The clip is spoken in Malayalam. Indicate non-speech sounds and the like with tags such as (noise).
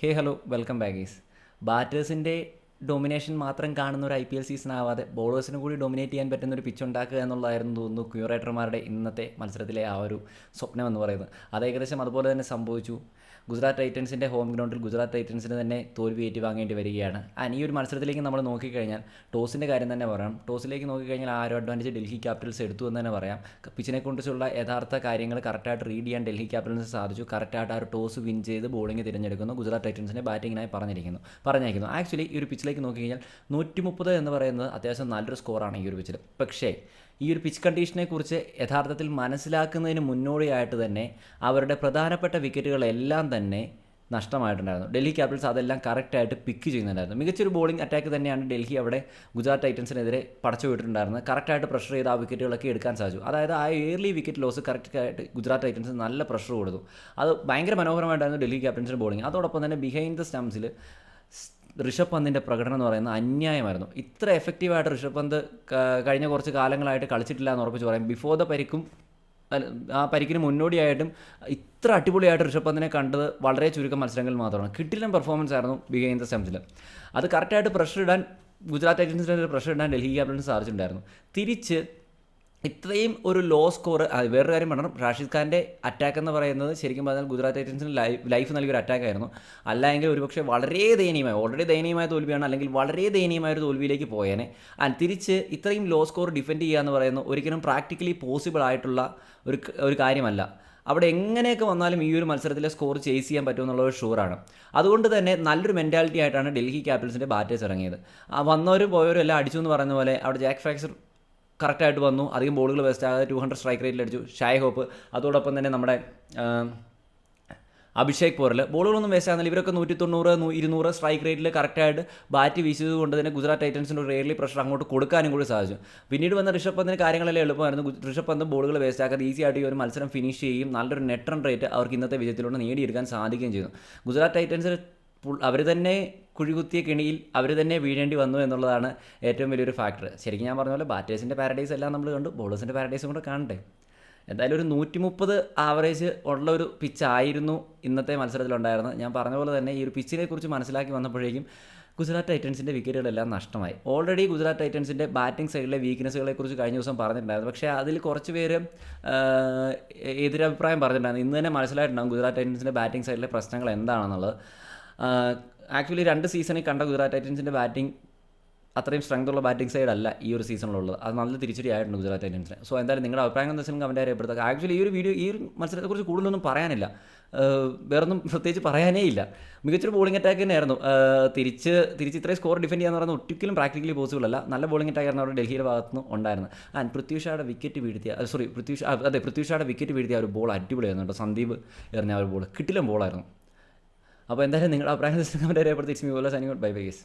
ഹേ ഹലോ വെൽക്കം ബാഗീസ് ബാറ്റേഴ്സിന്റെ ഡൊമിനേഷൻ മാത്രം കാണുന്ന ഒരു ഐ പി എൽ സീസൺ ആവാതെ ബോളേഴ്സിന് കൂടി ഡൊമിനേറ്റ് ചെയ്യാൻ പറ്റുന്ന ഒരു പിച്ച് ഉണ്ടാക്കുക എന്നുള്ളതായിരുന്നു തോന്നുന്നു ക്യൂറേറ്റർമാരുടെ ഇന്നത്തെ മത്സരത്തിലെ ആ ഒരു സ്വപ്നം എന്ന് പറയുന്നത്. അത് ഏകദേശം അതുപോലെ തന്നെ സംഭവിച്ചു. ഗുജറാത്ത് ടൈറ്റൻസിന്റെ ഹോം ഗ്രൗണ്ടിൽ ഗുജറാത്ത് ടൈറ്റൻസിന് തന്നെ തോൽവി ഏറ്റുവാങ്ങേണ്ടി വരികയാണ്. ആൻഡ് ഈ ഒരു മത്സരത്തിലേക്ക് നമ്മൾ നോക്കിക്കഴിഞ്ഞാൽ ടോസിന്റെ കാര്യം തന്നെ പറയാം. ടോസിലേക്ക് നോക്കിക്കഴിഞ്ഞാൽ ആ ഒരു അഡ്വാന്റേജ് ഡൽഹി ക്യാപിറ്റൽസ് എടുത്തു എന്ന് തന്നെ പറയാം. പിച്ചിനെ കുറിച്ചുള്ള യഥാർത്ഥ കാര്യങ്ങൾ കറക്റ്റായിട്ട് റീഡ് ചെയ്യാൻ ഡൽഹി ക്യാപിറ്റൽസിന് സാധിച്ചു. കറക്റ്റായിട്ട് ആ ഒരു ടോസ് വിൻ ചെയ്ത് ബോളിംഗ് തിരഞ്ഞെടുക്കുന്നു. ഗുജറാത്ത് ടൈറ്റൻസിനെ ബാറ്റിങ്ങിനായി പറഞ്ഞിരിക്കുന്നു. പറഞ്ഞേക്കുന്നു ആക്ച്വലി ഈ ഒരു പിച്ചിലേക്ക് നോക്കിക്കഴിഞ്ഞാൽ നൂറ്റി മുപ്പത് എന്ന് പറയുന്നത് അത്യാവശ്യം നല്ലൊരു സ്കോറാണ് ഈ ഒരു പിച്ചിൽ പക്ഷേ ഈ ഒരു പിച്ച് കണ്ടീഷനെ കുറിച്ച് യഥാർത്ഥത്തിൽ മനസ്സിലാക്കുന്നതിന് മുന്നോടിയായിട്ട് തന്നെ അവരുടെ പ്രധാനപ്പെട്ട വിക്കറ്റുകളെല്ലാം തന്നെ നഷ്ടമായിട്ടുണ്ടായിരുന്നു. ഡൽഹി ക്യാപിറ്റൽസ് അതെല്ലാം കറക്റ്റായിട്ട് പിക്ക് ചെയ്യുന്നുണ്ടായിരുന്നു. മികച്ചൊരു ബോളിംഗ് അറ്റാക്ക് തന്നെയാണ് ഡൽഹി അവിടെ ഗുജറാത്ത് ടൈറ്റൻസിനെതിരെ പടച്ചു വിട്ടിട്ടുണ്ടായിരുന്നത്. കറക്റ്റായിട്ട് പ്രഷർ ചെയ്ത് ആ വിക്കറ്റുകളൊക്കെ എടുക്കാൻ സാധിച്ചു. അതായത് ആ ഏർലി വിക്കറ്റ് ലോസ് കറക്റ്റായിട്ട് ഗുജറാത്ത് ടൈറ്റൻസ് നല്ല പ്രഷർ കൊടുത്തു. അത് ഭയങ്കര മനോഹരമായിട്ടായിരുന്നു ഡൽഹി ക്യാപിറ്റൽസിന്റെ ബോളിംഗ് അതോടൊപ്പം തന്നെ ബിഹൈൻഡ് ദ സ്റ്റംസിൽ ഋഷഭ് പന്തിന്റെ പ്രകടനം എന്ന് പറയുന്നത് അന്യായമായിരുന്നു. ഇത്ര എഫക്റ്റീവായിട്ട് ഋഷഭ് പന്ത് കഴിഞ്ഞ കുറച്ച് കാലങ്ങളായിട്ട് കളിച്ചിട്ടില്ല എന്ന് ഉറപ്പിച്ച് പറയാം. ബിഫോർ ദ പരിക്കും ആ പരിക്കിന് മുന്നോടിയായിട്ടും ഇത്ര അടിപൊളിയായിട്ട് ഋഷഭ് പന്തിനെ കണ്ടത് വളരെ ചുരുക്കം മത്സരങ്ങളിൽ മാത്രമാണ്. കിട്ടിലും പെർഫോമൻസ് ആയിരുന്നു ബിഗൈൻ ദ സ്റ്റംസിൽ അത് കറക്റ്റായിട്ട് പ്രഷർ ഇടാൻ ഗുജറാത്ത് ടൈറ്റൻസിന്റെ പ്രഷർ ഇടാൻ ഡൽഹി ക്യാപിറ്റൽസ് സാധിച്ചിട്ടുണ്ടായിരുന്നു. തിരിച്ച് ഇത്രയും ഒരു ലോ സ്കോർ വേറൊരു കാര്യം പറയണം. റാഷിദ് ഖാന്റെ അറ്റാക്ക് എന്ന് പറയുന്നത് ശരിക്കും പറഞ്ഞാൽ ഗുജറാത്ത് ടൈറ്റൻസിന് ലൈഫ് ലൈഫ് നൽകിയ ഒരു അറ്റാക്ക് ആയിരുന്നു. അല്ലെങ്കിൽ ഒരുപക്ഷെ വളരെ ദയനീയമായ ഓൾറെഡി ദയനീയമായ തോൽവിയാണ് അല്ലെങ്കിൽ വളരെ ദയനീയമായ ഒരു തോൽവിയിലേക്ക് പോയേനെ. തിരിച്ച് ഇത്രയും ലോ സ്കോർ ഡിഫെൻഡ് ചെയ്യുക എന്ന് പറയുന്നത് ഒരിക്കലും പ്രാക്ടിക്കലി പോസിബിൾ ആയിട്ടുള്ള ഒരു ഒരു കാര്യമല്ല. അവിടെ എങ്ങനെയൊക്കെ വന്നാലും ഈ ഒരു മത്സരത്തിലെ സ്കോർ ചേസ് ചെയ്യാൻ പറ്റുമെന്നുള്ള ഒരു ഷുവറാണ് അതുകൊണ്ട് തന്നെ നല്ലൊരു മെന്റാലിറ്റി ആയിട്ടാണ് ഡൽഹി ക്യാപിറ്റൽസിന്റെ ബാറ്റേഴ്സ് ഇറങ്ങിയത്. വന്നവരും പോയവരും എല്ലാം അടിച്ചു എന്ന് പറയുന്ന പോലെ അവിടെ ജാക്ക് ഫ്രാക്സർ കറക്റ്റായിട്ട് വന്നു. അധികം ബോളുകൾ വേസ്റ്റ് ആകാതെ ടു ഹൺഡ്രഡ് സ്ട്രൈക്ക് റേറ്റിൽ അടിച്ചു. Shai Hope. അതോടൊപ്പം തന്നെ നമ്മുടെ അഭിഷേക് പോറൽ ബോളുകളൊന്നും വേസ്റ്റ് ആകുന്നില്ല. ഇവരൊക്കെ നൂറ്റി തൊണ്ണൂറ് ഇരുന്നൂറ് സ്ട്രൈക്ക് റേറ്റിൽ കറക്റ്റായിട്ട് ബാറ്റ് വീശിയത് കൊണ്ട് തന്നെ ഗുജറാത്ത് ടൈറ്റൻസിന്റെ ഒരു എയർലി പ്രഷർ അങ്ങോട്ട് കൊടുക്കാനും കൂടി സാധിച്ചു. പിന്നീട് വന്ന ഋഷഭ് പന്തിന് കാര്യങ്ങളെല്ലാം എളുപ്പമായിരുന്നു. ഋഷഭ് പന്ത് ബോളുകൾ വേസ്റ്റ് ആക്കാതെ ഈസി ആയിട്ട് ഈ ഒരു മത്സരം ഫിനിഷ് ചെയ്യും നല്ലൊരു നെറ്റ് റൺ റേറ്റ് അവർക്ക് ഇന്നത്തെ വിജയത്തിലൂടെ നേടിയെടുക്കാൻ സാധിക്കുകയും ചെയ്തു. ഗുജറാത്ത് ടൈറ്റൻസിൽ അവർ തന്നെ കുഴികുത്തിയ കെണിയിൽ അവർ തന്നെ വീഴേണ്ടി വന്നു എന്നുള്ളതാണ് ഏറ്റവും വലിയൊരു ഫാക്ടർ ശരിക്കും ഞാൻ പറഞ്ഞ പോലെ ബാറ്റേഴ്സിന്റെ പാരഡൈസ് എല്ലാം നമ്മൾ കണ്ടു. ബോളേഴ്സിന്റെ പാരഡൈസും കൂടെ കാണണ്ടേ? എന്തായാലും ഒരു നൂറ്റി മുപ്പത് ആവറേജ് ഉള്ള ഒരു പിച്ചായിരുന്നു ഇന്നത്തെ മത്സരത്തിലുണ്ടായിരുന്നത്. ഞാൻ പറഞ്ഞ പോലെ തന്നെ ഈ ഒരു പിച്ചിനെ കുറിച്ച് മനസ്സിലാക്കി വന്നപ്പോഴേക്കും ഗുജറാത്ത് ടൈറ്റൻസിന്റെ വിക്കറ്റുകളെല്ലാം നഷ്ടമായി. ഓൾറെഡി ഗുജറാത്ത് ടൈറ്റൻസിന്റെ ബാറ്റിംഗ് സൈഡിലെ വീക്ക്നെസ്സുകളെ കുറിച്ച് കഴിഞ്ഞ ദിവസം പറഞ്ഞിട്ടുണ്ടായിരുന്നു. പക്ഷേ അതിൽ കുറച്ച് പേര് എതിരഭിപ്രായം പറഞ്ഞിട്ടുണ്ടായിരുന്നു. ഇന്ന് തന്നെ മനസ്സിലായിട്ടുണ്ടാകും ഗുജറാത്ത് ടൈറ്റൻസിന്റെ ബാറ്റിംഗ് സൈഡിലെ പ്രശ്നങ്ങൾ എന്താണെന്നുള്ളത്. ആക്ച്വലി രണ്ട് സീസണിൽ കണ്ട ഗുജറാത്ത് ടൈറ്റൻസിന്റെ ബാറ്റിംഗ് അത്രയും സ്ട്രെങ്ത് ഉള്ള ബാറ്റിംഗ് സൈഡ് അല്ല ഈ ഒരു സീസണിലുള്ളത്. അത് നല്ല തിരിച്ചടി ആയിട്ടുണ്ട് ഗുജറാത്ത് ടൈറ്റൻസിന്. സോ എന്തായാലും നിങ്ങളുടെ അഭിപ്രായം എന്താ വെച്ചാൽ കമന്റ് അറിയപ്പെടുത്തുക ആക്ച്വലി ഈ ഒരു വീഡിയോ ഈ ഒരു മത്സരത്തെക്കുറിച്ച് കൂടുതലൊന്നും പറയാനില്ല. വേറൊന്നും (laughs) പ്രത്യേകിച്ച് പറയാനേ ഇല്ല. മികച്ചൊരു ബോളിംഗ് അറ്റാക്ക് തന്നെയായിരുന്നു. തിരിച്ച് തിരിച്ച് ഇത്രയും സ്കോർ ഡിഫെൻഡ് ചെയ്യാന്ന് പറയുന്നത് ഒരിക്കലും പ്രാക്ടിക്കലി പോസിബിൾ അല്ല. നല്ല ബോളിംഗ് അറ്റാക്ക് ആയിരുന്നു അവിടെ ഡൽഹിയുടെ ഭാഗത്ത് നിന്ന് ഉണ്ടായിരുന്നത്. ആൻഡ് പൃഥ്വിഷയുടെ വിക്കറ്റ് വീഴ്ത്തിയ സോറി പൃഥ്വിഷ അതെ പൃഥ്വിഷയുടെ വിക്കറ്റ് വീഴ്ത്തിയ ഒരു ബോൾ അടിപൊളിയായിരുന്നു കേട്ടോ. സന്ദീപ് എറിഞ്ഞ ഒരു ബോൾ കിട്ടിലും ബോളായിരുന്നു അപ്പോൾ എന്തായാലും നിങ്ങളുടെ അഭിപ്രായം (laughs) കമന്റ് രേഖപ്പെടുത്തി. ഇറ്റ്സ് മീ പോലെ signing out bye bye guys